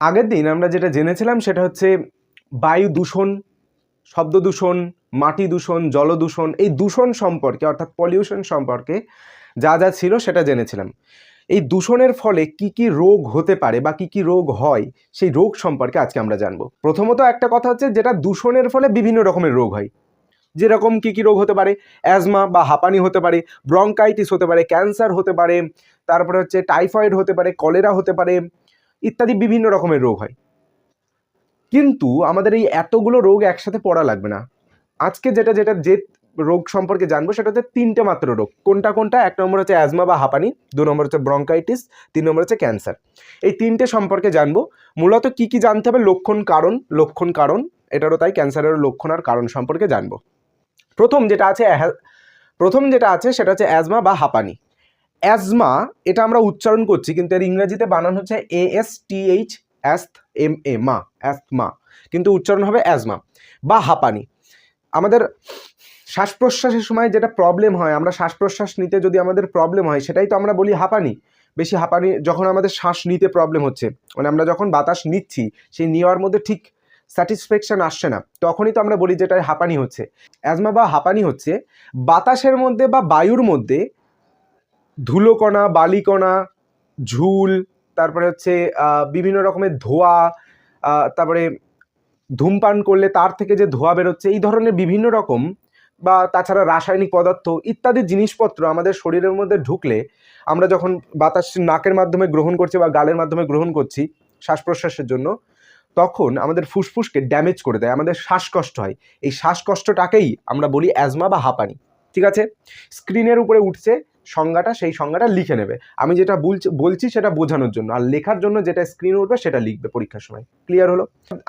আগের দিন আমরা যেটা জেনেছিলাম সেটা হচ্ছে বায়ু দূষণ, শব্দ দূষণ, মাটি দূষণ, জল দূষণ, এই দূষণ সম্পর্কে অর্থাৎ পলিউশন সম্পর্কে যা যা ছিল সেটা জেনেছিলাম। এই দূষণের ফলে কি কি রোগ হতে পারে বা কি কি রোগ হয়, সেই রোগ সম্পর্কে আজকে আমরা জানব। প্রথমত একটা কথা হচ্ছে যেটা দূষণের ফলে বিভিন্ন রকমের রোগ হয়। যেরকম কি কি রোগ হতে পারে? অ্যাজমা বা হাঁপানি হতে পারে ব্রঙ্কাইটিস হতে পারে ক্যান্সার হতে পারে, তারপরে হচ্ছে টাইফয়েড হতে পারে কলেরা হতে পারে ইত্যাদি বিভিন্ন রকমের রোগ হয়। কিন্তু আমাদের এই এতগুলো রোগ একসাথে পড়া লাগবে না। আজকে যেটা যেটা যে রোগ সম্পর্কে জানব সেটা হচ্ছে তিনটে মাত্র রোগ। কোনটা কোনটা? এক নম্বর হচ্ছে অ্যাজমা বা হাঁপানি, দু নম্বর হচ্ছে ব্রঙ্কাইটিস, তিন নম্বর হচ্ছে ক্যান্সার। এই তিনটে সম্পর্কে জানব। মূলত কি কি জানতে হবে? লক্ষণ, কারণ লক্ষণ, কারণ, এটারও তাই ক্যান্সারের লক্ষণ আর কারণ সম্পর্কে জানব। প্রথম যেটা আছে প্রথম যেটা আছে সেটা হচ্ছে অ্যাজমা বা হাঁপানি। অ্যাজমা এটা আমরা উচ্চারণ করছি, কিন্তু এর ইংরেজিতে বানান হচ্ছে A S T H asth M A ma asthma কিন্তু উচ্চারণ হবে অ্যাজমা বা হাঁপানি। আমাদের শ্বাস প্রশ্বাসের সময় যেটা প্রবলেম হয়, আমরা শ্বাস প্রশ্বাস নিতে যদি আমাদের প্রবলেম হয়, সেটাই তো আমরা বলি হাঁপানি। বেশি হাঁপানি, যখন আমাদের শ্বাস নিতে প্রবলেম হচ্ছে মানে আমরা যখন বাতাস নিচ্ছি, সেই নেওয়ার মধ্যে ঠিক স্যাটিসফ্যাকশন আসছে না, তখনই তো আমরা বলি যেটা হাঁপানি হচ্ছে। অ্যাজমা বা হাঁপানি হচ্ছে বাতাসের মধ্যে বা বায়ুর মধ্যে ধুলোকণা, বালিকণা, ঝুল, তারপরে হচ্ছে বিভিন্ন রকমের ধোঁয়া তারপরে ধূমপান করলে তার থেকে যে ধোঁয়া বেরোচ্ছে, এই ধরনের বিভিন্ন রকম বা তাছাড়া রাসায়নিক পদার্থ ইত্যাদি জিনিসপত্র আমাদের শরীরের মধ্যে ঢুকলে আমরা যখন বাতাস নাকের মাধ্যমে গ্রহণ করছি বা গালের মাধ্যমে গ্রহণ করছি শ্বাস প্রশ্বাসের জন্য, তখন আমাদের ফুসফুসকে ড্যামেজ করে দেয়, আমাদের শ্বাসকষ্ট হয়। এই শ্বাসকষ্টটাকেই আমরা বলি অ্যাজমা বা হাঁপানি। ঠিক আছে? স্ক্রিনের উপরে উঠছে সংজ্ঞাটা, সেই সংজ্ঞাটা লিখে নেবে। আমি যেটা বলছি সেটা বোঝানোর জন্য। আর লেখার জন্য যেটা স্ক্রিন উঠবে সেটা লিখবে পরীক্ষার সময়। ক্লিয়ার হলো?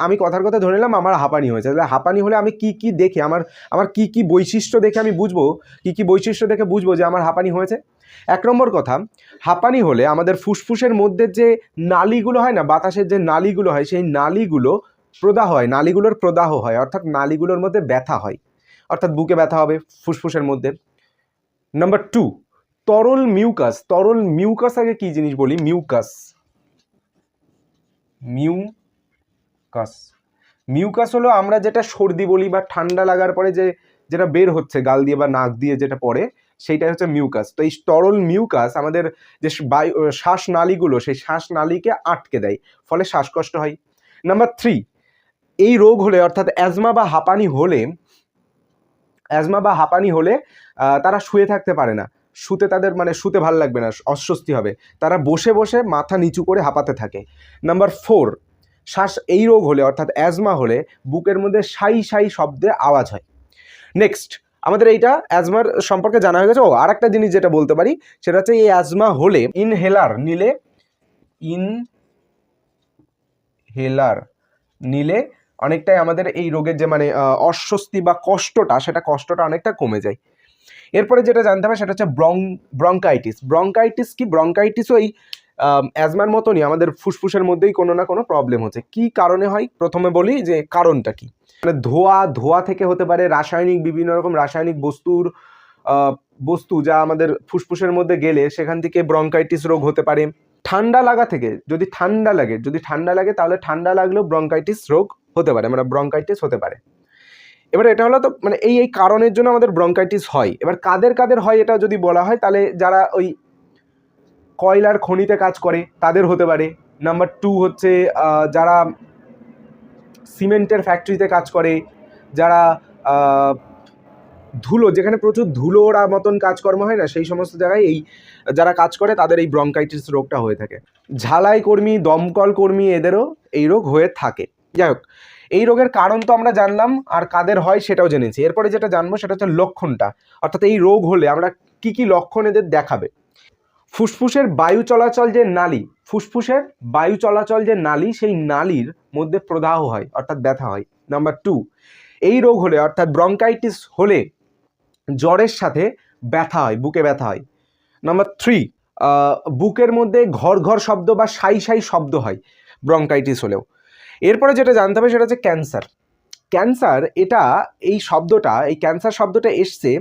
আমি কথার কথা ধরে নিলাম, আমার হাঁপানি হয়েছে। তাহলে হাঁপানি হলে আমি কি কি দেখে, আমার আমার কি কি বৈশিষ্ট্য দেখে আমি বুঝব? কি কি বৈশিষ্ট্য দেখে বুঝব যে আমার হাঁপানি হয়েছে? এক নম্বর কথা, হাঁপানি হলে আমাদের ফুসফুসের মধ্যে যে নালিগুলো হয় না, বাতাসের যে নালিগুলো হয়, সেই নালিগুলো প্রদাহ হয়, নালিগুলোর প্রদাহ হয়, অর্থাৎ নালিগুলোর মধ্যে ব্যথা হয়। অর্থাৎ বুকে ব্যথা হবে, ফুসফুসের মধ্যে। নাম্বার টু তরল মিউকাস তরল মিউকাস আগে কি জিনিস বলি? মিউকাস। মিউকাস। মিউকাস হলো আমরা যেটা সর্দি বলি বা ঠান্ডা লাগার পরে যে, যেটা বের হচ্ছে গাল দিয়ে বা নাক দিয়ে যেটা পড়ে, সেইটাই হচ্ছে মিউকাস। তো এই তরল মিউকাস আমাদের যে বায়ু শ্বাস নালীগুলো সেই শ্বাস নালীকে আটকে দেয়। ফলে শ্বাসকষ্ট হয়। নাম্বার থ্রি, এই রোগ হলে, অর্থাৎ অ্যাজমা বা হাঁপানি হলে, অ্যাজমা বা হাঁপানি হলে তারা শুয়ে থাকতে পারে না। শুতে তাদের মানে শুতে ভালো লাগবে না, অস্বস্তি হবে। তারা বসে বসে মাথা নিচু করে হাঁপাতে থাকে। নাম্বার ফোর শ্বাস এই রোগ হলে, অর্থাৎ অ্যাজমা হলে, বুকের মধ্যে সাই সাই শব্দে আওয়াজ হয়। নেক্সট আমাদের এইটা অ্যাজমার সম্পর্কে জানা হয়ে গেছে। ও আর একটা জিনিস যেটা বলতে পারি, সেটা হচ্ছে এই অ্যাজমা হলে ইনহেলার নিলে ইন হেলার নিলে অনেকটাই আমাদের এই রোগের যে মানে অস্বস্তি বা কষ্টটা, সেটা কষ্টটা অনেকটা কমে যায়। এরপরে যেটা জানতে হবে সেটা হচ্ছে ব্রং, ব্রঙ্কাইটিস। ব্রঙ্কাইটিস কি? ব্রঙ্কাইটিসও এই অ্যাজমার মতনই, আমাদের ফুসফুসের মধ্যেই কোনো না কোনো প্রবলেম হচ্ছে। কি কারণে হয়? প্রথমে বলি যে কারণটা কি? মানে ধোয়া ধোয়া থেকে হতে পারে রাসায়নিক, বিভিন্ন রকম রাসায়নিক বস্তুর বস্তু যা আমাদের ফুসফুসের মধ্যে গেলে সেখান থেকে ব্রঙ্কাইটিস রোগ হতে পারে। ঠান্ডা লাগা থেকে, যদি ঠান্ডা লাগে, যদি ঠান্ডা লাগে তাহলে ঠান্ডা লাগলেও ব্রঙ্কাইটিস রোগ হতে পারে মানে ব্রঙ্কাইটিস হতে পারে। এবার এটা হলো তো মানে এই এই কারণের জন্য আমাদের ব্রঙ্কাইটিস হয়। এবার কাদের কাদের হয় এটা যদি বলা হয়, তাহলে যারা ওই কয়লার খনিতে কাজ করে, তাদের হতে পারে। নাম্বার টু হচ্ছে যারা সিমেন্টের ফ্যাক্টরিতে কাজ করে, যারা ধুলো, যেখানে প্রচুর ধুলোরা মতন কাজকর্ম হয় না, সেই সমস্ত জায়গায় এই, যারা কাজ করে, তাদের এই ব্রঙ্কাইটিস রোগটা হয়ে থাকে। ঝালাই কর্মী, দমকল কর্মী এদেরও এই রোগ হয়ে থাকে। যাই হোক এই রোগের কারণ তো আমরা জানলাম আর কাদের হয় সেটাও জেনেছি। এরপরে যেটা জানব সেটা হচ্ছে লক্ষণটা। অর্থাৎ এই রোগ হলে আমরা কি কি লক্ষণ এদের দেখাবে? ফুসফুসের বায়ু চলাচল যে নালী, ফুসফুসের বায়ু চলাচল যে নালী, সেই নালীর মধ্যে প্রদাহ হয়, অর্থাৎ ব্যথা হয়। নাম্বার টু, এই রোগ হলে, অর্থাৎ ব্রঙ্কাইটিস হলে জ্বরের সাথে ব্যথা হয়, বুকে ব্যথা হয়। নাম্বার থ্রি বুকের মধ্যে ঘর ঘর শব্দ বা সাই সাই শব্দ হয় ব্রঙ্কাইটিস হলেও। এরপরে যেটা জানতে হবে সেটা হচ্ছে ক্যান্সার। ক্যান্সার এটা এই শব্দটা, এই ক্যান্সার শব্দটা এসছে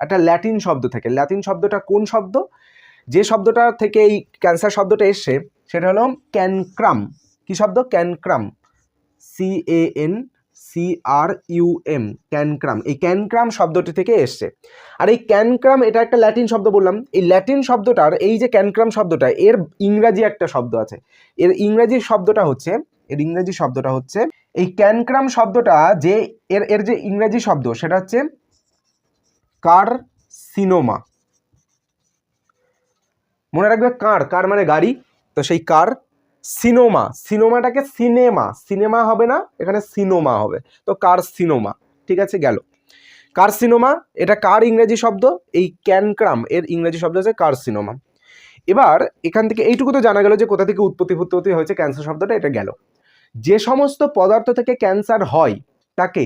একটা ল্যাটিন শব্দ থেকে। ল্যাটিন শব্দটা কোন শব্দ? যে শব্দটা থেকে এই ক্যান্সার শব্দটা এসছে, সেটা হলো ক্যানক্রাম। কি শব্দ? Cancrum. C A N C R U M cancrum. এই ক্যানক্রাম শব্দটি থেকে এসছে। আর এই ক্যানক্রাম, এটা একটা ল্যাটিন শব্দ বললাম, এই ল্যাটিন শব্দটার, এই যে ক্যানক্রাম শব্দটা, এর ইংরাজি একটা শব্দ আছে। এর ইংরাজি শব্দটা হচ্ছে এর ইংরেজি শব্দটা হচ্ছে, এই ক্যানক্রাম শব্দটা যে এর এর যে ইংরেজি শব্দ সেটা হচ্ছে কার সিনোমা মনে রাখবে কার কার মানে গাড়ি, তো সেই কার সিনোমা সিনোমাটাকে সিনেমা সিনেমা হবে না, এখানে সিনোমা হবে, তো কার সিনোমা ঠিক আছে গেল। কার সিনোমা এটা কার ইংরেজি শব্দ? এই ক্যানক্রাম, এর ইংরেজি শব্দ হচ্ছে কার সিনোমা এবার এখান থেকে এইটুকু তো জানা গেল যে কোথা থেকে উৎপত্তি উৎপত্তি হয়েছে ক্যান্সার শব্দটা, এটা গেল। যে সমস্ত পদার্থ থেকে ক্যান্সার হয়, তাকে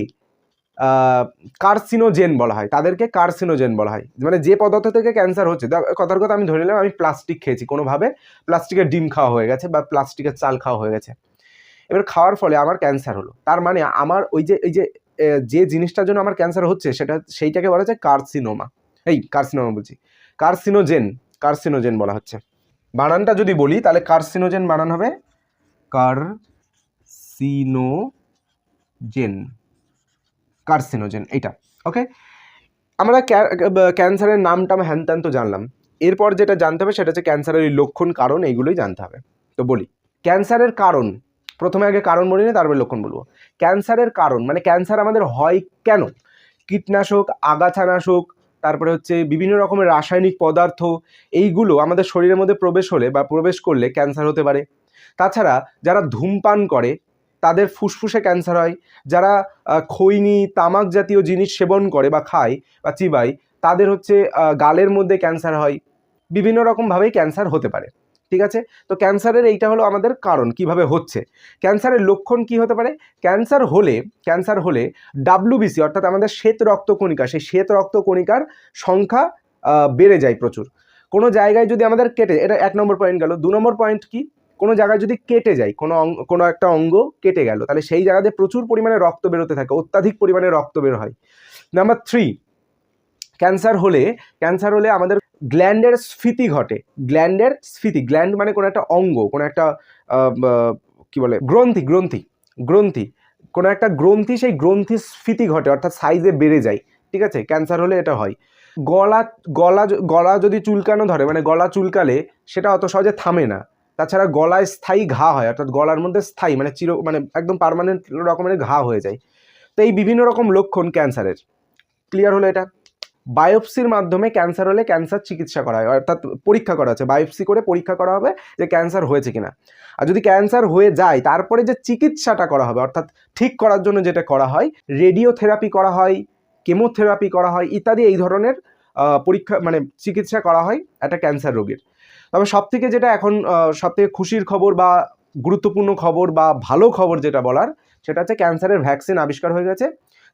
কার্সিনোজেন বলা হয়, তাদেরকে কার্সিনোজেন বলা হয়। মানে যে পদার্থ থেকে ক্যান্সার হচ্ছে কথার কথা আমি ধরে নিলাম, আমি প্লাস্টিক খেয়েছি কোনোভাবে, প্লাস্টিকের ডিম খাওয়া হয়ে গেছে বা প্লাস্টিকের চাল খাওয়া হয়ে গেছে। এবার খাওয়ার ফলে আমার ক্যান্সার হলো। তার মানে আমার ওই যে, এই যে যে জিনিসটার জন্য আমার ক্যান্সার হচ্ছে, সেটা, সেইটাকে বলা হচ্ছে কার্সিনোমা। এই, কার্সিনোমা বলছি। কার্সিনোজেন কার্সিনোজেন বলা হচ্ছে। বানানটা যদি বলি, তাহলে কার্সিনোজেন বানান হবে। কার্সিনোজেন কার্সিনোজেন এইটা ওকে আমরা ক্যা- ক্যান্সারের নাম টাম হ্যান ত্যান তো জানলাম। এরপর যেটা জানতে হবে সেটা হচ্ছে ক্যান্সারের লক্ষণ, কারণ এইগুলোই জানতে হবে। তো বলি ক্যান্সারের কারণ, প্রথমে আগে কারণ বলি না, তারপরে লক্ষণ বলব। ক্যান্সারের কারণ মানে ক্যান্সার আমাদের হয় কেন? কীটনাশক, আগাছানাশক, তারপরে হচ্ছে বিভিন্ন রকমের রাসায়নিক পদার্থ, এইগুলো আমাদের শরীরের মধ্যে প্রবেশ হলে বা প্রবেশ করলে ক্যান্সার হতে পারে। তাছাড়া যারা ধূমপান করে তাদের ফুসফুসে ক্যান্সার হয়, যারা খৈনি, তামাক জাতীয় জিনিস সেবন করে বা খায় বা চিবায়, তাদের হচ্ছে গালের মধ্যে ক্যান্সার হয়। বিভিন্ন রকমভাবেই ক্যান্সার হতে পারে, ঠিক আছে? তো ক্যান্সারের এইটা হলো আমাদের কারণ, কীভাবে হচ্ছে? ক্যান্সারের লক্ষণ কি হতে পারে? ক্যান্সার হলে ক্যান্সার হলে ডাব্লিউবিসি অর্থাৎ আমাদের শ্বেত রক্তকণিকা সেই শ্বেত রক্তকণিকার সংখ্যা বেড়ে যায় প্রচুর। কোনো জায়গায় যদি আমাদের কেটে, এটা এক নম্বর পয়েন্ট গেল। দু নম্বর পয়েন্ট কি? কোনো জায়গায় যদি কেটে যায়, কোনো কোনো একটা অঙ্গ কেটে গেল, তাহলে সেই জায়গাতে প্রচুর পরিমাণে রক্ত বেরোতে থাকে, অত্যাধিক পরিমাণে রক্ত বের হয়। নাম্বার থ্রি ক্যান্সার হলে ক্যান্সার হলে আমাদের গ্ল্যান্ডের স্ফীতি ঘটে। গ্ল্যান্ডের স্ফীতি গ্ল্যান্ড মানে কোনো একটা অঙ্গ, কোনো একটা কি বলে, গ্রন্থি গ্রন্থি গ্রন্থি। কোনো একটা গ্রন্থি, সেই গ্রন্থির স্ফীতি ঘটে, অর্থাৎ সাইজে বেড়ে যায়, ঠিক আছে? ক্যান্সার হলে এটা হয়। গলা গলা গলা যদি চুলকানো ধরে মানে গলা চুলকালে, সেটা অত সহজে থামে না। তাছাড়া গলায় স্থায়ী ঘা হয়, অর্থাৎ গলার মধ্যে স্থায়ী মানে চির মানে একদম পার্মানেন্ট রকমের ঘা হয়ে যায়। তো এই বিভিন্ন রকম লক্ষণ ক্যান্সারের। ক্লিয়ার হলো এটা? বায়োপসির মাধ্যমে ক্যান্সার হলে ক্যান্সার চিকিৎসা করা হয়, অর্থাৎ পরীক্ষা করা হচ্ছে। বায়োপসি করে পরীক্ষা করা হবে যে ক্যান্সার হয়েছে কিনা। আর যদি ক্যান্সার হয়ে যায়, তারপরে যে চিকিৎসাটা করা হবে, অর্থাৎ ঠিক করার জন্য যেটা করা হয়, রেডিওথেরাপি করা হয়, কেমোথেরাপি করা হয়, ইত্যাদি এই ধরনের পরীক্ষা মানে চিকিৎসা করা হয় একটা ক্যান্সার রোগীর। তবে সব থেকে যেটা এখন সব থেকে খুশির খবর বা গুরুত্বপূর্ণ খবর বা ভালো খবর যেটা বলার, সেটা হচ্ছে ক্যান্সারের ভ্যাকসিন আবিষ্কার হয়ে গেছে।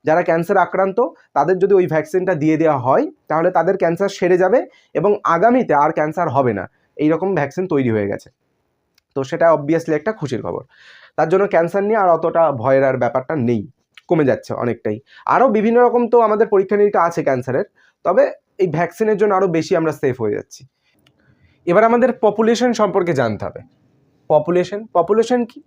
যারা ক্যান্সার আক্রান্ত, তাদের যদি ওই ভ্যাকসিনটা দিয়ে দেওয়া হয়, তাহলে তাদের ক্যান্সার সেরে যাবে এবং আগামীতে আর ক্যান্সার হবে না। এই রকম ভ্যাকসিন তৈরি হয়ে গেছে। তো সেটা অবভিয়াসলি একটা খুশির খবর। তার জন্য ক্যান্সার নিয়ে আর অতটা ভয়ের আর ব্যাপারটা নেই। কমে যাচ্ছে অনেকটাই। আরও বিভিন্ন রকম তো আমাদের পরীক্ষা নিরীক্ষা আছে ক্যান্সারের, তবে এই ভ্যাকসিনের জন্য আরও বেশি আমরা সেফ হয়ে যাচ্ছি। এবার আমাদের পপুলেশন সম্পর্কে জানতে হবে। পপুলেশন পপুলেশন কি?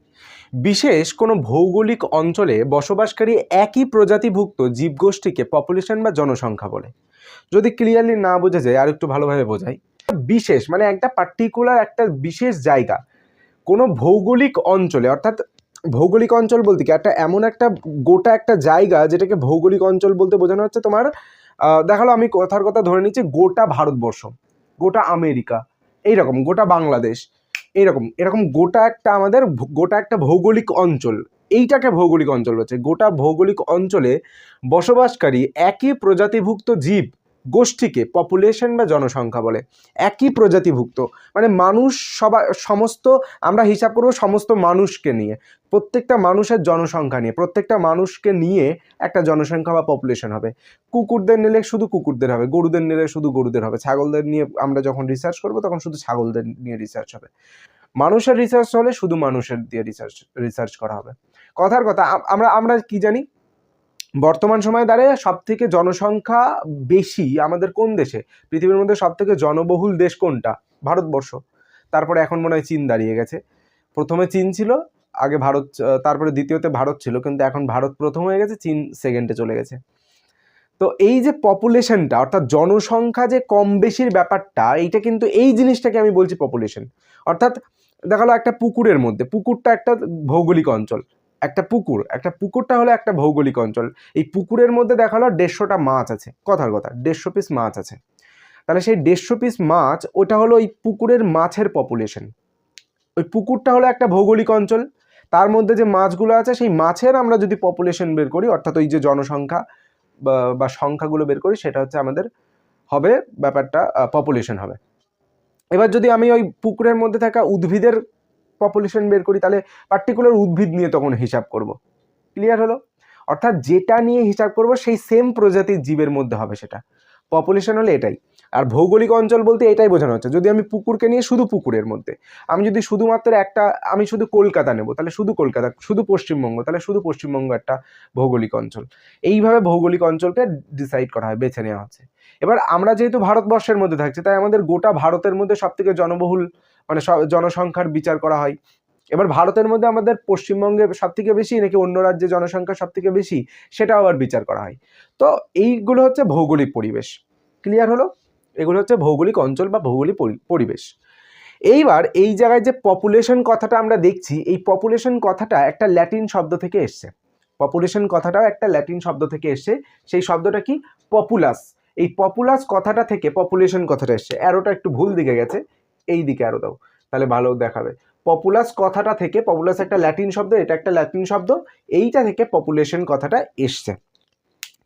বিশেষ কোনো ভৌগোলিক অঞ্চলে বসবাসকারী একই প্রজাতিভুক্ত জীবগোষ্ঠীকে পপুলেশন বা জনসংখ্যা বলে। যদি ক্লিয়ারলি না বোঝা যায়, আর একটু ভালোভাবে বোঝাই। বিশেষ মানে একটা পার্টিকুলার একটা বিশেষ জায়গা, কোনো ভৌগোলিক অঞ্চলে, অর্থাৎ ভৌগোলিক অঞ্চল বলতে কি, একটা এমন একটা গোটা একটা জায়গা যেটাকে ভৌগোলিক অঞ্চল বলতে বোঝানো হচ্ছে। তোমার দেখাল আমি কথার কথা ধরে নিচ্ছি, গোটা ভারতবর্ষ, গোটা আমেরিকা। এইরকম, গোটা বাংলাদেশ এইরকম, এরকম গোটা একটা আমাদের গোটা একটা ভৌগোলিক অঞ্চল, এইটাকে ভৌগোলিক অঞ্চল হচ্ছে গোটা ভৌগোলিক অঞ্চলে বসবাসকারী একই প্রজাতিভুক্ত জীব গোষ্ঠীকে পপুলেশন বা জনসংখ্যা বলে, একই প্রজাতিভুক্ত। মানে মানুষ সবাই সমস্ত, আমরা হিসাব করব সমস্ত মানুষকে নিয়ে, প্রত্যেকটা মানুষের জনসংখ্যা নিয়ে, প্রত্যেকটা মানুষকে নিয়ে একটা জনসংখ্যা বা পপুলেশন হবে। কুকুরদের নিলে শুধু কুকুরদের হবে, গরুদের নিলে শুধু গরুদের হবে, ছাগলদের নিয়ে আমরা যখন রিসার্চ করব তখন শুধু ছাগলদের নিয়ে রিসার্চ হবে। মানুষের রিসার্চ হলে শুধু মানুষের দিয়ে রিসার্চ রিসার্চ করা হবে। কথার কথা আমরা আমরা কি জানি? বর্তমান সময়ে দাঁড়িয়ে সব থেকে জনসংখ্যা বেশি আমাদের কোন দেশে? পৃথিবীর মধ্যে সব থেকে জনবহুল দেশ কোনটা? ভারতবর্ষ। তারপরে এখন মনে হয় চীন দাঁড়িয়ে গেছে। প্রথমে চীন ছিল, আগে ভারত তারপরে দ্বিতীয়তে ভারত ছিল, কিন্তু এখন ভারত প্রথম হয়ে গেছে, চীন সেকেন্ডে চলে গেছে। তো এই যে পপুলেশনটা অর্থাৎ জনসংখ্যা যে কম বেশির ব্যাপারটা, এইটা কিন্তু এই জিনিসটাকে আমি বলছি পপুলেশন অর্থাৎ দেখাল একটা পুকুরের মধ্যে, পুকুরটা একটা ভৌগোলিক অঞ্চল। একটা পুকুর, একটা পুকুরটা হলো একটা ভৌগোলিক অঞ্চল। এই পুকুরের মধ্যে দেখাল দেড়শোটা মাছ আছে, কথার কথা, দেড়শো পিস মাছ আছে। তাহলে সেই দেড়শো পিস মাছ, ওটা হলো ওই পুকুরের মাছের পপুলেশন ওই পুকুরটা হলো একটা ভৌগোলিক অঞ্চল, তার মধ্যে যে মাছগুলো আছে, সেই মাছের আমরা যদি পপুলেশন বের করি, অর্থাৎ ওই যে জনসংখ্যা বা সংখ্যাগুলো বের করি, সেটা হচ্ছে আমাদের হবে, ব্যাপারটা পপুলেশন হবে। এবার যদি আমি ওই পুকুরের মধ্যে থাকা উদ্ভিদের পপুলেশন বের করি, তাহলে পার্টিকুলার উদ্ভিদ নিয়ে তখন হিসাব করব। ক্লিয়ার হলো? অর্থাৎ যেটা নিয়ে হিসাব করব, সেই সেম প্রজাতির জীবের মধ্যে হবে সেটা। পপুলেশন হলে এটাই। আর ভৌগোলিক অঞ্চল বলতে এটাই বোঝানো হচ্ছে, যদি আমি পুকুরকে নিয়ে শুধু পুকুরের মধ্যে, আমি যদি শুধুমাত্র একটা, আমি শুধু কলকাতা নেব, তাহলে শুধু কলকাতা, শুধু পশ্চিমবঙ্গ, তাহলে শুধু পশ্চিমবঙ্গ একটা ভৌগোলিক অঞ্চল। এইভাবে ভৌগোলিক অঞ্চলকে ডিসাইড করা হয়, বেছে নেওয়া হচ্ছে। এবার আমরা যেহেতু ভারতবর্ষের মধ্যে থাকছি, তাই আমাদের গোটা ভারতের মধ্যে সব থেকে জনবহুল মানে জনসংখ্যার বিচার করা হয়। এবার ভারতের মধ্যে আমাদের পশ্চিমবঙ্গে সব থেকে বেশি নাকি অন্য রাজ্যে জনসংখ্যা সব থেকে বেশি সেটা আবার বিচার করা হয়। তো এইগুলো হচ্ছে ভৌগোলিক পরিবেশ। ক্লিয়ার হলো? এগুলো হচ্ছে ভৌগোলিক অঞ্চল বা ভৌগোলিক পরি- পরিবেশ। এইবার এই জায়গায় যে পপুলেশন কথাটা আমরা দেখছি, এই পপুলেশন কথাটা একটা ল্যাটিন শব্দ থেকে এসছে। পপুলেশন কথাটাও একটা ল্যাটিন শব্দ থেকে এসছে। সেই শব্দটা কি? পপুলাস এই পপুলাস কথাটা থেকে পপুলেশন কথাটা এসছে। অ্যারোটা একটু ভুল দিকে গেছে। এই দিকে অ্যারো দাও, তাহলে ভালো দেখাবে। পপুলাস কথাটা থেকে পপুলাস একটা ল্যাটিন শব্দ, এটা একটা ল্যাটিন শব্দ, এইটা থেকে পপুলেশন কথাটা এসছে।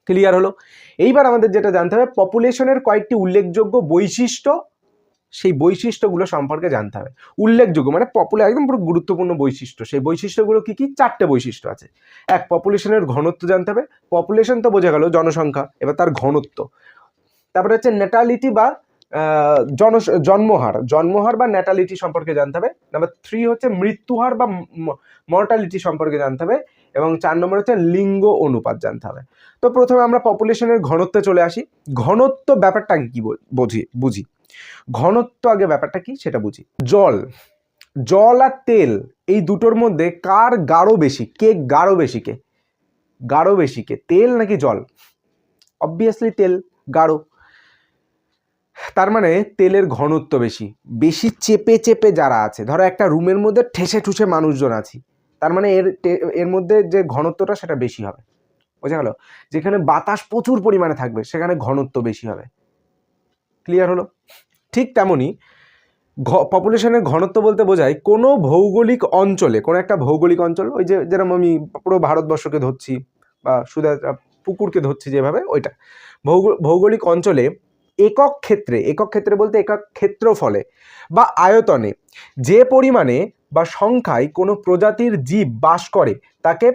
ক্লিয়ার হলো? এইবার আমাদের যেটা জানতে হবে পপুলেশনের কয়েকটি উল্লেখযোগ্য বৈশিষ্ট্য, সেই বৈশিষ্ট্যগুলো সম্পর্কে জানতে হবে। উল্লেখযোগ্য মানে পপুলার একদম পুরো গুরুত্বপূর্ণ বৈশিষ্ট্য। সেই বৈশিষ্ট্যগুলো কি কি? চারটে বৈশিষ্ট্য আছে। এক পপুলেশনের ঘনত্ব জানতে হবে। পপুলেশন তো বোঝা গেল জনসংখ্যা, এবার তার ঘনত্ব। তারপরে হচ্ছে নেটালিটি বা জন, জন্মহার জন্মহার বা ন্যাটালিটি সম্পর্কে জানতে হবে। নাম্বার থ্রি হচ্ছে মৃত্যুহার বা মর্টালিটি সম্পর্কে জানতে হবে। এবং চার নম্বর হচ্ছে লিঙ্গ অনুপাত জানতে হবে। তো প্রথমে আমরা পপুলেশনের ঘনত্বে চলে আসি। ঘনত্ব ব্যাপারটা আগে কি বুঝি বুঝি। ঘনত্ব আগে ব্যাপারটা কি সেটা বুঝি। জল জল আর তেল এই দুটোর মধ্যে কার গাঢ় বেশি, কে গাঢ় বেশি কে? গাঢ় বেশি কে? তেল নাকি জল? অবভিয়াসলি তেল, গাঢ়। তার মানে তেলের ঘনত্ব বেশি। বেশি চেপে চেপে যারা আছে, ধরো একটা রুমের মধ্যে ঠেসে ঠুসে মানুষজন আছি, তার মানে এর এর মধ্যে যে ঘনত্বটা সেটা বেশি হবে। বোঝা গেল? যেখানে বাতাস প্রচুর পরিমাণে থাকবে, সেখানে ঘনত্ব বেশি হবে। ক্লিয়ার হলো? ঠিক তেমনই পপুলেশনের ঘনত্ব বলতে বোঝায় কোনো ভৌগোলিক অঞ্চলে, কোনো একটা ভৌগোলিক অঞ্চল, ওই যে যেরকম আমি পুরো ভারতবর্ষকে ধরছি বা একটা পুকুরকে ধরছি যেভাবে, ওইটা। ভৌগো- ভৌগোলিক অঞ্চলে একক ক্ষেত্রে একক ক্ষেত্রে বলতে একক ক্ষেত্রফলে বা আয়তনে যে পরিমাণে বা সংখ্যায় কোনো প্রজাতির জীব বাস করে, তাকে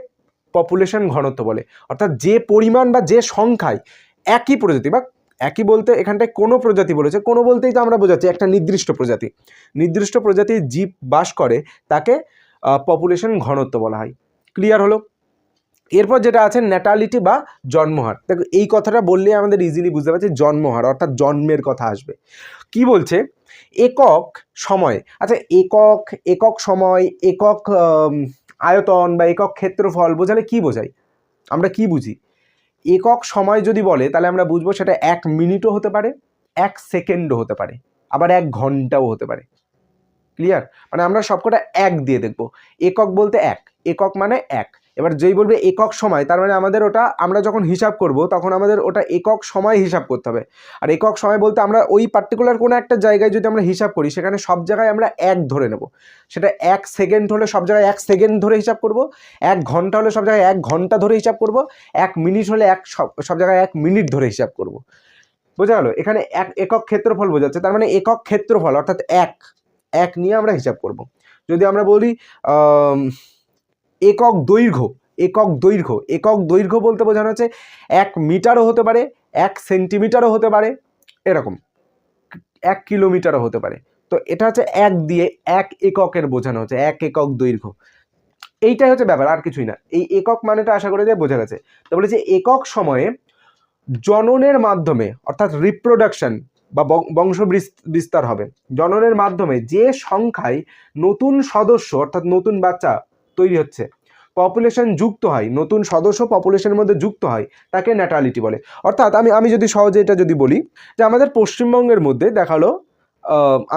পপুলেশন ঘনত্ব বলে। অর্থাৎ যে পরিমাণ বা যে সংখ্যায় একই প্রজাতি বা একই বলতে এখানটায় কোনো প্রজাতি বলেছে, কোনো বলতেই তো আমরা বোঝাচ্ছি একটা নির্দিষ্ট প্রজাতি। নির্দিষ্ট প্রজাতির জীব বাস করে, তাকে পপুলেশন ঘনত্ব বলা হয়। ক্লিয়ার হলো? এরপর যেটা আছে ন্যাটালিটি বা জন্মহার। দেখো, এই কথাটা বললে আমাদের ইজিলি বুঝতে পারছি, জন্মহার, অর্থাৎ জন্মের কথা আসবে। কি বলছে? একক সময়। আচ্ছা একক একক সময়, একক আয়তন বা একক ক্ষেত্রফল বোঝালে কি বোঝায়? আমরা কি বুঝি? একক সময় যদি বলে, তাহলে আমরা বুঝব সেটা এক মিনিটও হতে পারে, এক সেকেন্ডও হতে পারে, আবার এক ঘন্টাও হতে পারে। ক্লিয়ার মানে আমরা সবকটা এক দিয়ে দেখব। একক বলতে এক, একক মানে এক এবার যেই বলবে একক সময়, তার মানে আমাদের ওটা আমরা যখন হিসাব করব, তখন আমাদের ওটা একক সময় হিসাব করতে হবে। আর একক সময় বলতে আমরা ওই পার্টিকুলার কোনো একটা জায়গায় যদি আমরা হিসাব করি, সেখানে সব জায়গায় আমরা এক ধরে নেব। সেটা এক সেকেন্ড হলে সব জায়গায় এক সেকেন্ড ধরে হিসাব করব, এক ঘণ্টা হলে সব জায়গায় এক ঘণ্টা ধরে হিসাব করব, এক মিনিট হলে এক সব সব জায়গায় এক মিনিট ধরে হিসাব করব। বোঝা গেল? এখানে এক, একক ক্ষেত্রফল বোঝাচ্ছে, তার মানে একক ক্ষেত্রফল, অর্থাৎ এক এক নিয়ে আমরা হিসাব করব। যদি আমরা বলি একক দৈর্ঘ্য একক দৈর্ঘ্য একক দৈর্ঘ্য বলতে বোঝানো হচ্ছে এক মিটারও হতে পারে, এক সেন্টিমিটারও হতে পারে, এরকম। এক কিলোমিটারও হতে পারে। তো এটা হচ্ছে এক দিয়ে এক এককের বোঝানো হচ্ছে, এক একক দৈর্ঘ্য। এইটাই হচ্ছে ব্যাপার, আর কিছুই না। এই একক মানেটা আশা করে যে বোঝা গেছে। তো বলেছে একক সময়ে জননের মাধ্যমে, অর্থাৎ রিপ্রোডাকশন বা বংশ বিস- বিস্তার হবে। জননের মাধ্যমে যে সংখ্যায় নতুন সদস্য, অর্থাৎ নতুন বাচ্চা তৈরি হচ্ছে। পপুলেশন যুক্ত হয়, নতুন সদস্য পপুলেশনের মধ্যে যুক্ত হয়, তাকে ন্যাটালিটি বলে। অর্থাৎ আমি আমি যদি সহজে এটা যদি বলি, যে আমাদের পশ্চিমবঙ্গের মধ্যে দেখাল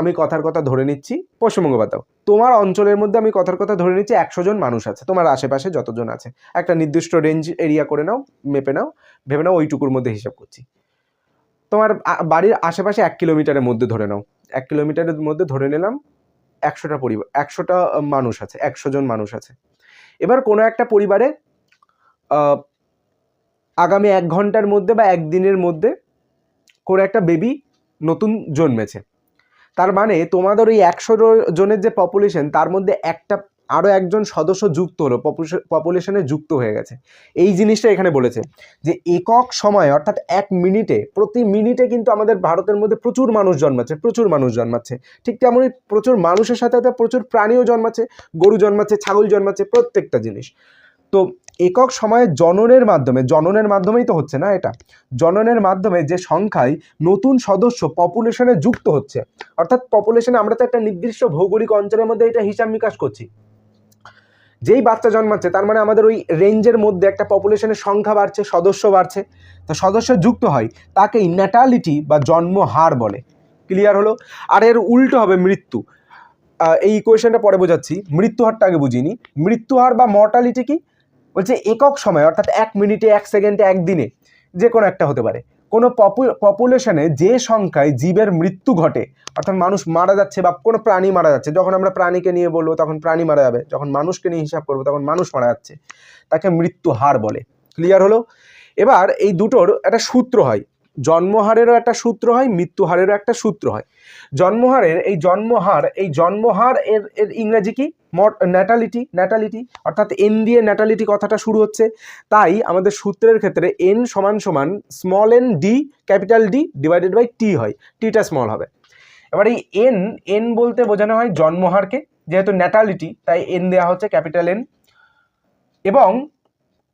আমি কথার কথা ধরে নিচ্ছি, পশ্চিমবঙ্গ বাদ তোমার অঞ্চলের মধ্যে আমি কথার কথা ধরে নিচ্ছি, একশো জন মানুষ আছে, তোমার আশেপাশে যতজন আছে। একটা নির্দিষ্ট রেঞ্জ এরিয়া করে নাও মেপে নাও, ভেবে নাও ওইটুকুর মধ্যে হিসাব করছি। তোমার বাড়ির আশেপাশে এক কিলোমিটারের মধ্যে ধরে নাও। এক কিলোমিটারের মধ্যে ধরে নিলাম একশোটা পরিবার একশোটা মানুষ আছে, একশো জন মানুষ আছে। এবার কোনো একটা পরিবারে আগামী এক ঘণ্টার মধ্যে বা একদিনের মধ্যে কোনো একটা বেবি নতুন জন্মেছে। তার মানে তোমাদের ওই একশো জনের যে পপুলেশন তার মধ্যে একটা আরও একজন সদস্য যুক্ত হলো পপুলেশনে যুক্ত হয়ে গেছে। এই জিনিসটা এখানে বলেছে যে একক সময় অর্থাৎ এক মিনিটে, প্রতি মিনিটে কিন্তু আমাদের ভারতের মধ্যে প্রচুর মানুষ জন্মাচ্ছে, প্রচুর মানুষ জন্মাচ্ছে। ঠিক তেমনই প্রচুর মানুষের সাথে সাথে প্রচুর প্রাণীও জন্মাচ্ছে, গরু জন্মাচ্ছে, ছাগল জন্মাচ্ছে, প্রত্যেকটা জিনিস। তো একক সময়ে জননের মাধ্যমে, জননের মাধ্যমেই তো হচ্ছে না এটা? জননের মাধ্যমে যে সংখ্যায় নতুন সদস্য পপুলেশনে যুক্ত হচ্ছে, অর্থাৎ পপুলেশনে আমরা তো একটা নির্দিষ্ট ভৌগোলিক অঞ্চলের মধ্যে এটা হিসাব নিকাশ করছি। যেই বাচ্চা জন্মাচ্ছে, তার মানে আমাদের ওই রেঞ্জের মধ্যে একটা পপুলেশনের সংখ্যা বাড়ছে, সদস্য বাড়ছে। তো সদস্য যুক্ত হয় তাকেই ন্যাটালিটি বা জন্ম হার বলে। ক্লিয়ার হলো? আর এর উল্টো হবে মৃত্যু। এই ইকুয়েশনটা পরে বোঝাচ্ছি। মৃত্যু হারটা আগে বুঝিনি মৃত্যু হার বা মর্টালিটি কি? বলছে একক সময়, অর্থাৎ এক মিনিটে এক সেকেন্ডে একদিনে যে কোনো একটা হতে পারে। কোনো পপুলেশনে যে সংখ্যায় জীবের মৃত্যু ঘটে, অর্থাৎ মানুষ মারা যাচ্ছে বা কোনো প্রাণী মারা যাচ্ছে, যখন আমরা প্রাণীকে নিয়ে বলব তখন প্রাণী মারা যাবে, যখন মানুষকে নিয়ে হিসাব করব তখন মানুষ মারা যাচ্ছে, তাকে মৃত্যু হার বলে। ক্লিয়ার হলো? এবার এই দুটোর একটা সূত্র হয়। জন্মহারেরও একটা সূত্র হয়, মৃত্যুহারেরও একটা সূত্র হয়। জন্মহারের, এই জন্মহার এই জন্মহার এর এর ইংরেজি কি? ন্যাটালিটি ন্যাটালিটি অর্থাৎ এন দিয়ে ন্যাটালিটি কথাটা শুরু হচ্ছে। তাই আমাদের সূত্রের ক্ষেত্রে এন সমান সমান small N D capital D divided by T হয়। টিটা স্মল হবে। এবার এই এন এন বলতে বোঝানো হয় জন্মহারকে, যেহেতু ন্যাটালিটি তাই এন দেওয়া হচ্ছে ক্যাপিটাল এন এবং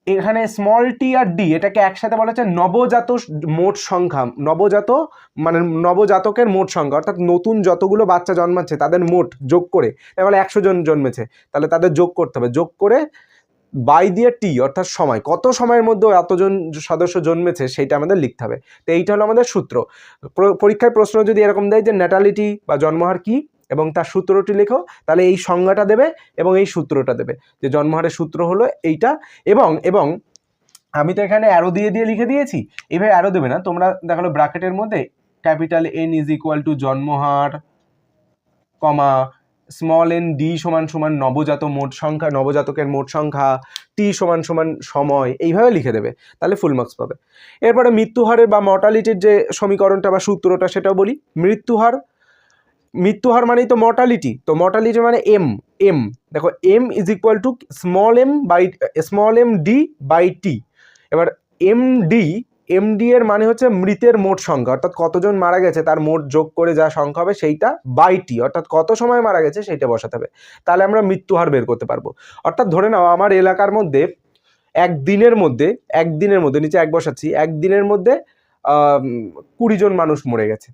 এখানে স্মল টি আর ডি এটাকে একসাথে বলা হচ্ছে নবজাত মোট সংখ্যা, নবজাত মানে নবজাতকের মোট সংখ্যা, অর্থাৎ নতুন যতগুলো বাচ্চা জন্মাচ্ছে তাদের মোট যোগ করে তাহলে একশো জন জন্মেছে, তাহলে তাদের যোগ করতে হবে, যোগ করে বাই দিয়ে টি অর্থাৎ সময়, কত সময়ের মধ্যে এতজন সদস্য জন্মেছে সেইটা আমাদের লিখতে হবে, তো এইটা হলো আমাদের সূত্র, প্র- পরীক্ষায় প্রশ্ন যদি এরকম দেয় যে ন্যাটালিটি বা জন্মহার কি? এবং তার সূত্রটি লেখো, তাহলে এই সংজ্ঞাটা দেবে এবং এই সূত্রটা দেবে। যে জন্মহারের সূত্র হলো এইটা এবং এবং আমি তো এখানে অ্যারো দিয়ে দিয়ে লিখে দিয়েছি, এভাবে অ্যারো দেবে না। তোমরা দেখাল ব্র্যাকেটের মধ্যে capital N is equal to জন্মহার, comma small N D সমান সমান নবজাত মোট সংখ্যা, নবজাতকের মোট সংখ্যা টি সমান সমান সময়, এইভাবে লিখে দেবে। তাহলে ফুল মার্কস পাবে। এরপরে মৃত্যুহারের বা মর্টালিটির যে সমীকরণটা বা সূত্রটা সেটাও বলি। মৃত্যুহার মৃত্যুহার মানেই তো মর্টালিটি তো মর্টালিটি মানে এম এম দেখো M is equal to small M by small M D by T এবার এম ডি এম ডি এর মানে হচ্ছে মৃতের মোট সংখ্যা, অর্থাৎ কতজন মারা গেছে তার মোট যোগ করে যা সংখ্যা হবে সেইটা বাই টি অর্থাৎ কত সময় মারা গেছে সেইটা বসাতে হবে, তাহলে আমরা মৃত্যুহার বের করতে পারব, অর্থাৎ ধরে নাও আমার এলাকার মধ্যে একদিনের মধ্যে একদিনের মধ্যে, নিচে এক বসাচ্ছি, একদিনের মধ্যে কুড়ি জন মানুষ মরে গেছে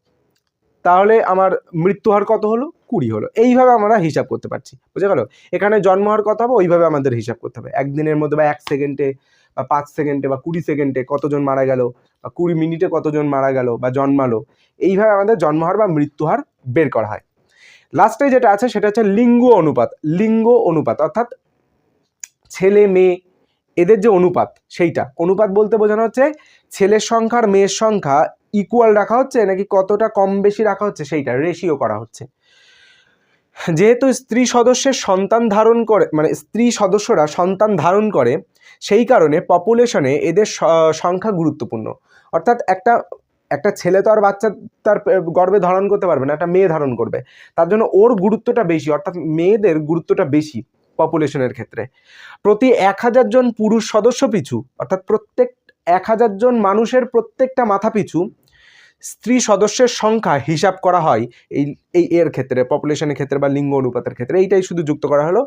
তাহলে আমার মৃত্যু হার কত হলো? কুড়ি হলো। এইভাবে আমরা হিসাব করতে পারছি। বুঝে গেল? এখানে জন্মহার কত হবে? ওইভাবে আমাদের হিসাব করতে হবে। একদিনের মধ্যে বা এক সেকেন্ডে বা পাঁচ সেকেন্ডে বা কুড়ি সেকেন্ডে কতজন মারা গেল? বা কুড়ি মিনিটে কতজন মারা গেল? বা জন্মালো? এইভাবে আমাদের জন্মহার বা মৃত্যুহার বের করা হয়। লাস্টে যেটা আছে, সেটা হচ্ছে লিঙ্গ অনুপাত। লিঙ্গ অনুপাত, অর্থাৎ ছেলে, মেয়ে, এদের যে অনুপাত, সেইটা। অনুপাত বলতে বোঝানো হচ্ছে ছেলের সংখ্যা আর মেয়ের সংখ্যা ইকুয়াল রাখা হচ্ছে নাকি কতটা কম বেশি রাখা হচ্ছে সেইটা রেশিও করা হচ্ছে। যেহেতু স্ত্রী সদস্যের সন্তান ধারণ করে মানে স্ত্রী সদস্যরা সন্তান ধারণ করে, সেই কারণে পপুলেশনে এদের সংখ্যা গুরুত্বপূর্ণ। অর্থাৎ একটা একটা ছেলে তো আর বাচ্চা তার গর্ভে ধারণ করতে পারবে না, একটা মেয়ে ধারণ করবে। তার জন্য ওর গুরুত্বটা বেশি, অর্থাৎ মেয়েদের গুরুত্বটা বেশি পপুলেশনের ক্ষেত্রে। প্রতি এক হাজার জন পুরুষ সদস্য পিছু, অর্থাৎ প্রত্যেক, এক হাজার জন মানুষের প্রত্যেকটা মাথা পিছু স্ত্রী সদস্যের সংখ্যা হিসাব করা হয় এই এই এর ক্ষেত্রে পপুলেশনের ক্ষেত্রে বা লিঙ্গ অনুপাতের ক্ষেত্রে, এইটাই শুধু যুক্ত করা হলো।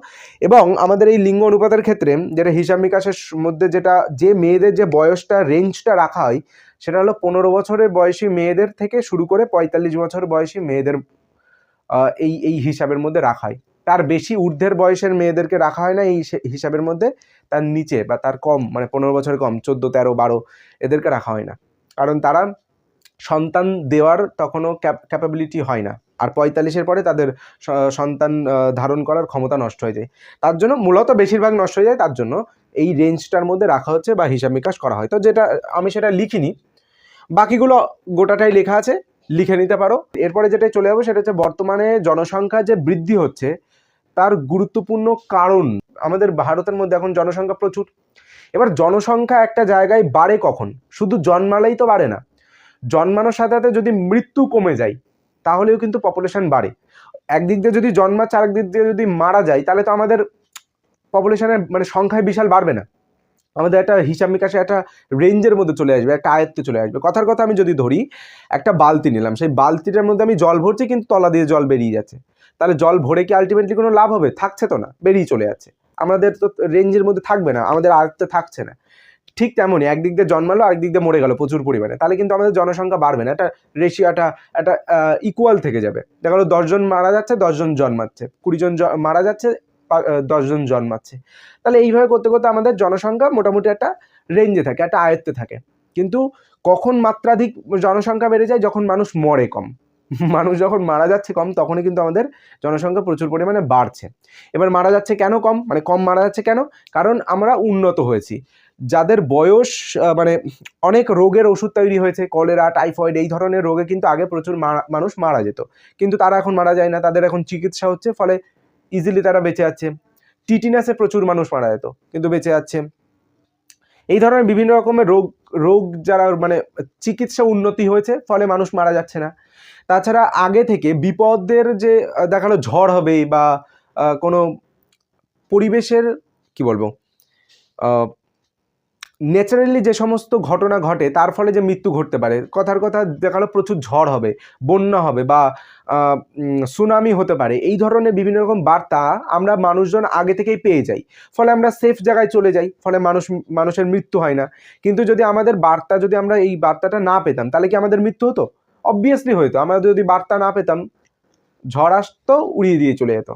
এবং আমাদের এই লিঙ্গ অনুপাতের ক্ষেত্রে যেটা হিসাব নিকাশের মধ্যে যেটা যে মেয়েদের যে বয়সটা রেঞ্জটা রাখা হয়, সেটা হলো পনেরো বছরের বয়সী মেয়েদের থেকে শুরু করে পঁয়তাল্লিশ বছর বয়সী মেয়েদের এই এই হিসাবের মধ্যে রাখা হয়। তার বেশি ঊর্ধ্বের বয়সের মেয়েদেরকে রাখা হয় না এই হিসাবের মধ্যে, তার নিচে বা তার কম মানে পনেরো বছর কম, চোদ্দ, তেরো, বারো, এদেরকে রাখা হয় না। কারণ তারা সন্তান দেওয়ার তখনও ক্যাপাবিলিটি হয় না। আর পঁয়তাল্লিশের পরে তাদের সন্তান ধারণ করার ক্ষমতা নষ্ট হয়ে যায়। তার জন্য মূলত বেশিরভাগ নষ্ট হয়ে যায়, তার জন্য এই রেঞ্জটার মধ্যে রাখা হচ্ছে বা হিসাব নিকাশ করা হয়। তো যেটা, আমি সেটা লিখিনি। বাকিগুলো গোটাটাই লেখা আছে, লিখে নিতে পারো। এরপরে যেটা চলে যাব, সেটা হচ্ছে বর্তমানে জনসংখ্যা যে বৃদ্ধি হচ্ছে, তার গুরুত্বপূর্ণ কারণ আমাদের ভারতের মধ্যে এখন জনসংখ্যা প্রচুর। এবার জনসংখ্যা একটা জায়গায় বাড়ে কখন? শুধু জন্মালেই তো বাড়ে না। জন্মানোর সাথে সাথে যদি মৃত্যু কমে যায়, তাহলেও কিন্তু পপুলেশন বাড়ে। একদিক দিয়ে যদি জন্মাচ্ছে আরেক দিক দিয়ে যদি মারা যায়, তাহলে তো আমাদের পপুলেশনের মানে সংখ্যায় বিশাল বাড়বে না। আমাদের একটা হিসাব নিকাশে একটা রেঞ্জের মধ্যে চলে আসবে, একটা আয়ত্তে চলে আসবে। কথার কথা আমি যদি ধরি, একটা বালতি নিলাম, সেই বালতিটার মধ্যে আমি জল ভরছি, কিন্তু তলা দিয়ে জল বেরিয়ে যাচ্ছে। তাহলে জল ভরে কি আলটিমেটলি কোনো লাভ হবে? থাকছে তো না, বেরিয়ে চলে যাচ্ছে। আমাদের তো রেঞ্জের মধ্যে থাকবে না, আমাদের আয়ত্তে থাকছে না। ঠিক তেমনই একদিক দিয়ে জন্মালো, আরেক দিক দিয়ে মরে গেল প্রচুর পরিমাণে। তাহলে কিন্তু আমাদের জনসংখ্যা বাড়বে না, একটা রেশিওটা একটা ইকুয়াল থেকে যাবে। দেখা গেলো দশজন মারা যাচ্ছে দশজন জন্মাচ্ছে। কুড়িজন মারা যাচ্ছে দশজন জন্মাচ্ছে। তাহলে এইভাবে করতে করতে আমাদের জনসংখ্যা মোটামুটি একটা রেঞ্জে থাকে, একটা আয়ত্তে থাকে। কিন্তু কখন মাত্রাধিক জনসংখ্যা বেড়ে যায়? যখন মানুষ মরে কম। মানুষ যখন মারা যাচ্ছে কম, তখনই কিন্তু আমাদের জনসংখ্যা প্রচুর পরিমাণে বাড়ছে। এবার মারা যাচ্ছে কেন কম? মানে কম মারা যাচ্ছে কেন? কারণ আমরা উন্নত হয়েছি। যাদের বয়স মানে অনেক রোগের ওষুধ তৈরি হয়েছে, কলেরা, টাইফয়েড, এই ধরনের রোগে কিন্তু আগে প্রচুর মানুষ মারা যেত। কিন্তু তারা এখন মারা যায় না, তাদের এখন চিকিৎসা হচ্ছে, ফলে ইজিলি তারা বেঁচে যাচ্ছে টিটিনাসে প্রচুর মানুষ মারা যেত, কিন্তু বেঁচে যাচ্ছে এই ধরনের বিভিন্ন রকমের রোগ রোগ যারা মানে চিকিৎসা উন্নতি হয়েছে, ফলে মানুষ মারা যাচ্ছে না। তাছাড়া আগে থেকে বিপদের যে দেখাল ঝড় হবে বা কোনো পরিবেশের, কি বলব ন্যাচারালি যে সমস্ত ঘটনা ঘটে, তার ফলে যে মৃত্যু ঘটতে পারে, কথার কথা দেখাল প্রচুর ঝড় হবে, বন্যা হবে বা সুনামি হতে পারে, এই ধরনের বিভিন্ন রকম বার্তা আমরা মানুষজন আগে থেকেই পেয়ে যাই। ফলে আমরা সেফ জায়গায় চলে যাই, ফলে মানুষ, মানুষের মৃত্যু হয় না। কিন্তু যদি আমাদের বার্তা যদি আমরা এই বার্তাটা না পেতাম, তাহলে কি আমাদের মৃত্যু হতো? অবভিয়াসলি হতো আমরা যদি বার্তা না পেতাম, ঝড় আসতো, উড়িয়ে দিয়ে চলে যেত।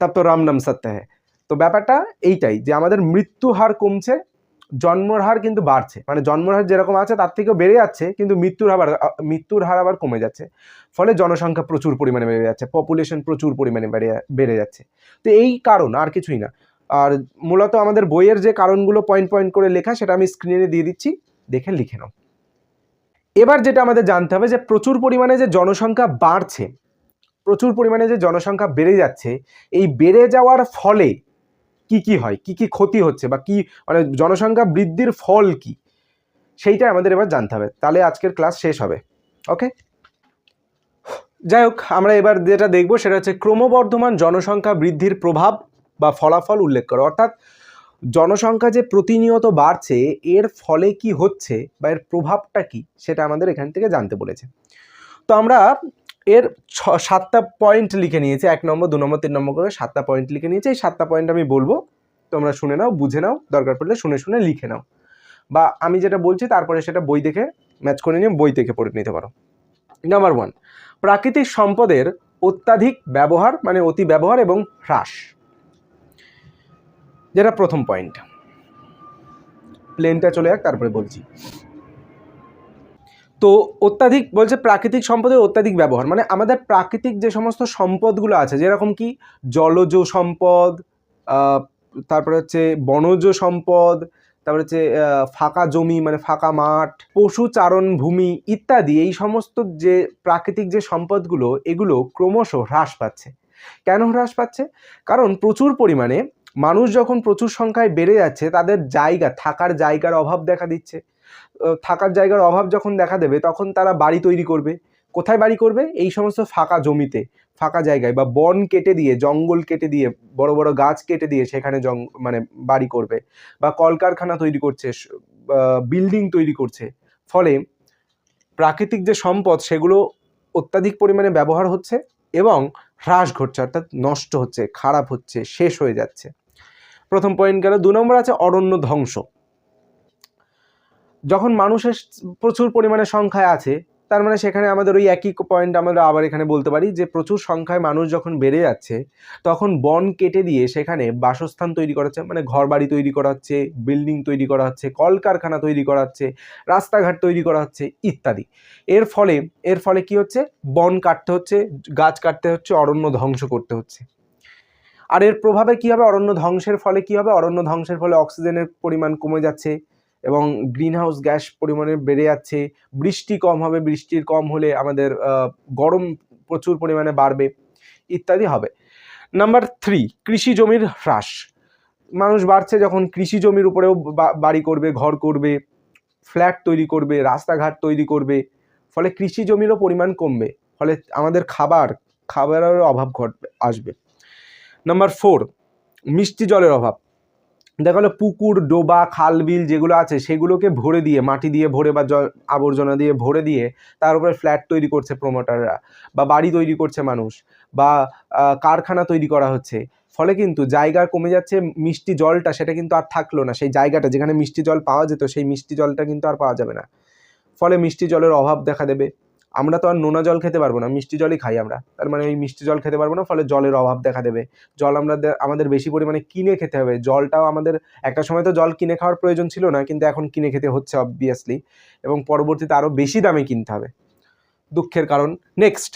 তব তো রাম নাম সত্য হ্যাঁ তো ব্যাপারটা এইটাই যে আমাদের মৃত্যু হার কমছে, জন্মর হার কিন্তু বাড়ছে। মানে জন্মর হার যেরকম আছে তার থেকেও বেড়ে যাচ্ছে, কিন্তু মৃত্যুর হার মৃত্যুর হার আবার কমে যাচ্ছে। ফলে জনসংখ্যা প্রচুর পরিমাণে বেড়ে যাচ্ছে পপুলেশন প্রচুর পরিমাণে বেড়ে বেড়ে যাচ্ছে। তো এই কারণ, আর কিছুই না। আর মূলত আমাদের বইয়ের যে কারণগুলো পয়েন্ট পয়েন্ট করে লেখা সেটা আমি স্ক্রিনে দিয়ে দিচ্ছি, দেখে লিখে নাও। এবার যেটা আমাদের জানতে হবে যে প্রচুর পরিমাণে যে জনসংখ্যা বাড়ছে, প্রচুর পরিমাণে যে জনসংখ্যা বেড়ে যাচ্ছে, এই বেড়ে যাওয়ার ফলে কি কি হয়, কি কি ক্ষতি হচ্ছে বা কি মানে জনসংখ্যা বৃদ্ধির ফল কি সেইটাই আমাদের এবার জানতে হবে। তাহলে আজকের ক্লাস শেষ হবে ওকে যাই হোক, আমরা এবার যেটা দেখব সেটা হচ্ছে ক্রমবর্ধমান জনসংখ্যা বৃদ্ধির প্রভাব বা ফলাফল উল্লেখ করো। অর্থাৎ জনসংখ্যা যে প্রতিনিয়ত বাড়ছে, এর ফলে কি হচ্ছে বা এর প্রভাবটা কি, সেটা আমাদের এখান থেকে জানতে বলেছে। তো আমরা এর ছ, সাতটা পয়েন্ট লিখে নিয়েছি, এক নম্বর, দু নম্বর, তিন নম্বর করে সাতটা পয়েন্ট লিখে নিয়েছি, এই সাতটা পয়েন্ট আমি বলব, তোমরা শুনে নাও, বুঝে নাও, দরকার পড়লে শুনে শুনে লিখে নাও। বা আমি যেটা বলছি, তারপরে সেটা বই দেখে ম্যাচ করে নিয়ে বই থেকে পড়ে নিতে পারো। নাম্বার ওয়ান প্রাকৃতিক সম্পদের অত্যাধিক ব্যবহার মানে অতি ব্যবহার এবং হ্রাস। যেটা প্রথম পয়েন্ট প্লেনটা চলে যাক, তারপরে বলছি। তো অত্যাধিক বলছে প্রাকৃতিক সম্পদের অত্যাধিক ব্যবহার। মানে আমাদের প্রাকৃতিক যে সমস্ত সম্পদগুলো আছে, যেরকম কি জলজ সম্পদ তারপরে হচ্ছে বনজ সম্পদ, তারপরে হচ্ছে ফাঁকা জমি মানে ফাঁকা মাঠ, পশু চারণ ভূমি ইত্যাদি, এই সমস্ত যে প্রাকৃতিক যে সম্পদগুলো, এগুলো ক্রমশ হ্রাস পাচ্ছে। কেন হ্রাস পাচ্ছে? কারণ প্রচুর পরিমাণে মানুষ যখন প্রচুর সংখ্যায় বেড়ে যাচ্ছে, তাদের জায়গা, থাকার জায়গার অভাব দেখা দিচ্ছে। থাকার জায়গার অভাব যখন দেখা দেবে, তখন তারা বাড়ি তৈরি করবে। কোথায় বাড়ি করবে? এই সমস্ত ফাঁকা জমিতে, ফাঁকা জায়গায়, বা বন কেটে দিয়ে, জঙ্গল কেটে দিয়ে, বড় বড় গাছ কেটে দিয়ে সেখানে জং মানে বাড়ি করবে, বা কলকারখানা তৈরি করছে বিল্ডিং তৈরি করছে। ফলে প্রাকৃতিক যে সম্পদ, সেগুলো অত্যাধিক পরিমাণে ব্যবহার হচ্ছে এবং হ্রাস ঘটছে, অর্থাৎ নষ্ট হচ্ছে, খারাপ হচ্ছে, শেষ হয়ে যাচ্ছে। প্রথম পয়েন্ট গেল, দু নম্বর আছে অরণ্য ধ্বংস। যখন মানুষের প্রচুর পরিমাণে সংখ্যায় আছে, তার মানে সেখানে আমাদের ওই একই পয়েন্ট আমরা আবার এখানে বলতে পারি যে প্রচুর সংখ্যায় মানুষ যখন বেড়ে যাচ্ছে, তখন বন কেটে দিয়ে সেখানে বাসস্থান তৈরি করা হচ্ছে মানে ঘর বাড়ি তৈরি করা হচ্ছে বিল্ডিং তৈরি করা হচ্ছে কলকারখানা তৈরি করা হচ্ছে রাস্তাঘাট তৈরি করা হচ্ছে ইত্যাদি। এর ফলে এর ফলে কি হচ্ছে? বন কাটতে হচ্ছে, গাছ কাটতে হচ্ছে, অরণ্য ধ্বংস করতে হচ্ছে। আর এর প্রভাবে কি হবে? অরণ্য ধ্বংসের ফলে কি হবে? অরণ্য ধ্বংসের ফলে অক্সিজেনের পরিমাণ কমে যাচ্ছে। এবং গ্রিন হাউস গ্যাস পরিমাণে বেড়ে যাচ্ছে। বৃষ্টি কম হবে, বৃষ্টির কম হলে আমাদের গরম প্রচুর পরিমাণে বাড়বে, ইত্যাদি হবে। নাম্বার থ্রি, কৃষি জমির হ্রাস। মানুষ বাড়ছে যখন কৃষি জমির উপরেও বাড়ি করবে, ঘর করবে, ফ্ল্যাট তৈরি করবে, রাস্তাঘাট তৈরি করবে, ফলে কৃষি জমিরও পরিমাণ কমবে, ফলে আমাদের খাবার খাবারের অভাব ঘটবে, আসবে। নাম্বার ফোর, মিষ্টি জলের অভাব। দেখা গেলো পুকুর, ডোবা খাল বিল যেগুলো আছে, সেগুলোকে ভরে দিয়ে, মাটি দিয়ে ভরে বা আবর্জনা দিয়ে ভরে দিয়ে তার উপরে ফ্ল্যাট তৈরি করছে প্রমোটাররা বা বাড়ি তৈরি করছে মানুষ বা কারখানা তৈরি করা হচ্ছে। ফলে কিন্তু জায়গা কমে যাচ্ছে, মিষ্টি জলটা সেটা কিন্তু আর থাকল না। সেই জায়গাটা যেখানে মিষ্টি জল পাওয়া যেত, সেই মিষ্টি জলটা কিন্তু আর পাওয়া যাবে না। ফলে মিষ্টি জলের অভাব দেখা দেবে। আমরা তো আর নোনা জল খেতে পারব না, মিষ্টি জলই খাই আমরা। তার মানে ওই মিষ্টি জল খেতে পারব না, ফলে জলের অভাব দেখা দেবে। জল আমরা আমাদের বেশি পরিমাণে কিনে খেতে হবে। জলটাও আমাদের একটা সময় তো জল কিনে খাওয়ার প্রয়োজন ছিল না, কিন্তু এখন কিনে খেতে হচ্ছে অবভিয়াসলি এবং পরবর্তীতে আরও বেশি দামে কিনতে হবে। দুঃখের কারণ। নেক্সট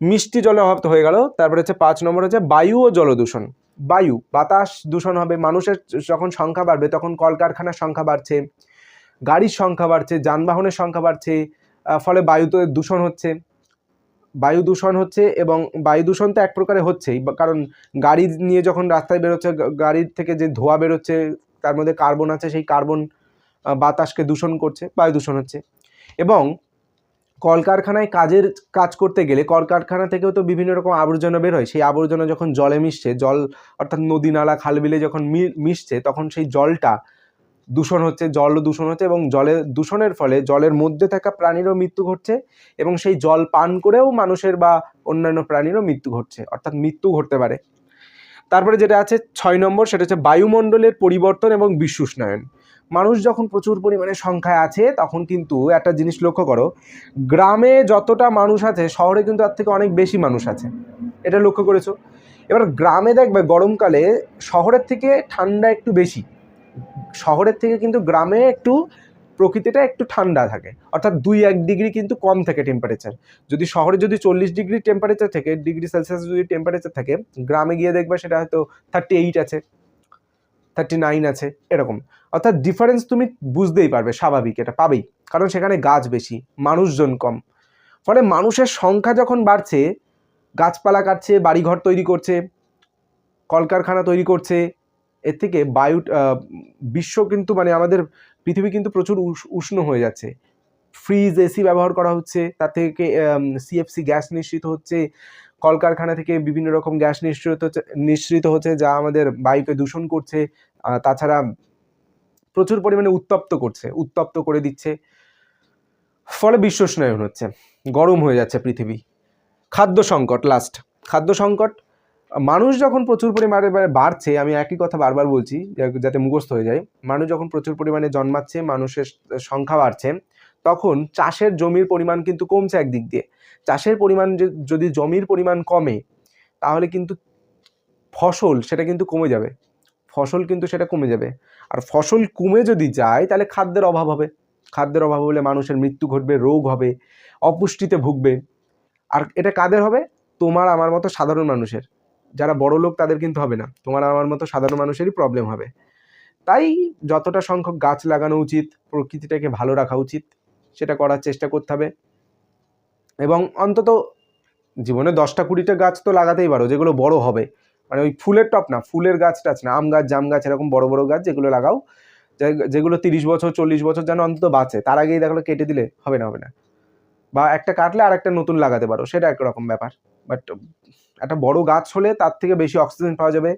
মিষ্টি জলের অভাব তো হয়ে গেল। তারপরে হচ্ছে পাঁচ নম্বর হচ্ছে বায়ু ও জল দূষণ। বায়ু, বাতাস দূষণ হবে, মানুষের যখন সংখ্যা বাড়বে, তখন কলকারখানার সংখ্যা বাড়ছে, গাড়ির সংখ্যা বাড়ছে, যানবাহনের সংখ্যা বাড়ছে ফলে বায়ুতে দূষণ হচ্ছে। বায়ু দূষণ হচ্ছে এবং বায়ু দূষণ তো এক প্রকারে হচ্ছেই কারণ গাড়ি নিয়ে যখন রাস্তায় বেরোচ্ছে গাড়ির থেকে যে ধোঁয়া বেরোচ্ছে, তার মধ্যে কার্বন আছে, সেই কার্বন বাতাসকে দূষণ করছে, বায়ু দূষণ হচ্ছে। এবং কলকারখানায় কাজের কাজ করতে গেলে, কলকারখানা থেকেও তো বিভিন্ন রকম আবর্জনা বের হয়, সেই আবর্জনা যখন জলে মিশছে, জল অর্থাৎ নদী, নালা খালবিলে যখন মিশছে, তখন সেই জলটা দূষণ হচ্ছে, জল দূষণ হচ্ছে এবং জলের দূষণের ফলে জলের মধ্যে থাকা প্রাণীরও মৃত্যু ঘটছে এবং সেই জল পান করেও মানুষের বা অন্যান্য প্রাণীরও মৃত্যু ঘটছে, অর্থাৎ মৃত্যু ঘটতে পারে। তারপরে যেটা আছে, ছয় নম্বর, সেটা হচ্ছে বায়ুমণ্ডলের পরিবর্তন এবং বিশ্ব উষ্ণায়ন মানুষ যখন প্রচুর পরিমাণে সংখ্যায় আছে, তখন কিন্তু একটা জিনিস লক্ষ্য করো, গ্রামে যতটা মানুষ আছে, শহরে কিন্তু তার থেকে অনেক বেশি মানুষ আছে। এটা লক্ষ্য করেছ? এবার গ্রামে দেখবে গরমকালে শহরের থেকে ঠান্ডা একটু বেশি। শহরের থেকে কিন্তু গ্রামে একটু, প্রকৃতিটা একটু ঠান্ডা থাকে। অর্থাৎ দুই এক ডিগ্রি কিন্তু কম থাকে টেম্পারেচার যদি শহরে যদি চল্লিশ ডিগ্রি টেম্পারেচার থাকে, ডিগ্রি সেলসিয়াস যদি টেম্পারেচার থাকে, গ্রামে গিয়ে দেখবে সেটা হয়তো থার্টি এইট আছে থার্টি নাইন আছে, এরকম। অর্থাৎ ডিফারেন্স তুমি বুঝতেই পারবে স্বাভাবিক, এটা পাবেই। কারণ সেখানে গাছ বেশি, মানুষজন কম। ফলে মানুষের সংখ্যা যখন বাড়ছে, গাছপালা কাটছে, বাড়িঘর তৈরি করছে, কলকারখানা তৈরি করছে এর থেকে বায়ু বিশ্ব কিন্তু মানে আমাদের পৃথিবী কিন্তু প্রচুর উষ- উষ্ণ হয়ে যাচ্ছে। ফ্রিজ এসি ব্যবহার করা হচ্ছে, তার থেকে সিএফসি গ্যাস নিঃসৃত হচ্ছে, কলকারখানা থেকে বিভিন্ন রকম গ্যাস নিঃসৃত নিঃসৃত হচ্ছে, যা আমাদের বায়ুকে দূষণ করছে তাছাড়া প্রচুর পরিমাণে উত্তপ্ত করছে, উত্তপ্ত করে দিচ্ছে। ফলে বিশ্ব উষ্ণায়ন হচ্ছে, গরম হয়ে যাচ্ছে পৃথিবী। খাদ্য সংকট লাস্ট খাদ্য সংকট মানুষ যখন প্রচুর পরিমাণে মানে বাড়ছে, আমি একই কথা বারবার বলছি যাতে মুখস্থ হয়ে যায়, মানুষ যখন প্রচুর পরিমাণে জন্মাচ্ছে, মানুষের সংখ্যা বাড়ছে, তখন চাষের জমির পরিমাণ কিন্তু কমছে একদিক দিয়ে। চাষের পরিমাণ যদি জমির পরিমাণ কমে, তাহলে কিন্তু ফসল সেটা কিন্তু কমে যাবে। ফসল কিন্তু সেটা কমে যাবে। আর ফসল কমে যদি যায়, তাহলে খাদ্যের অভাব হবে। খাদ্যের অভাব হলে মানুষের মৃত্যু ঘটবে, রোগ হবে, অপুষ্টিতে ভুগবে। আর এটা কাদের হবে? তোমার, আমার মতো সাধারণ মানুষের। যারা বড় লোক তাদের কিন্তু হবে না। তোমার আমার মতো সাধারণ মানুষেরই প্রবলেম হবে। তাই যতটা সংখ্যক গাছ লাগানো উচিত, প্রকৃতিটাকে ভালো রাখা উচিত, সেটা করার চেষ্টা করতে হবে। এবং অন্তত জীবনে দশটা কুড়িটা গাছ তো লাগাতেই পারো, যেগুলো বড় হবে। মানে ওই ফুলের টপ না, ফুলের গাছ টাছ না, আম গাছ, জাম গাছ, এরকম বড় বড় গাছ যেগুলো লাগাও যেগুলো তিরিশ বছর, চল্লিশ বছর যেন অন্তত বাঁচে, তার আগেই দেখল কেটে দিলে হবে না হবে না। বা একটা কাটলে আর একটা নতুন লাগাতে পারো, সেটা একরকম ব্যাপার। বাট একটা বড় গাছ হলে তার থেকে বেশি অক্সিজেন পাওয়া যাবে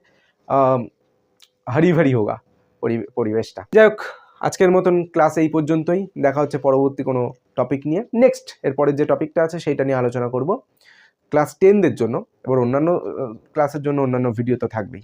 হারি ভারি হোগা পরি- পরিবেশটা। যাই হোক, আজকের মতন ক্লাস এই পর্যন্তই। দেখা হচ্ছে পরবর্তী কোনো টপিক নিয়ে। নেক্সট এরপরের যে টপিকটা আছে সেইটা নিয়ে আলোচনা করব। ক্লাস টেনদের জন্য, এবার অন্যান্য ক্লাসের জন্য অন্যান্য ভিডিও তো থাকবেই।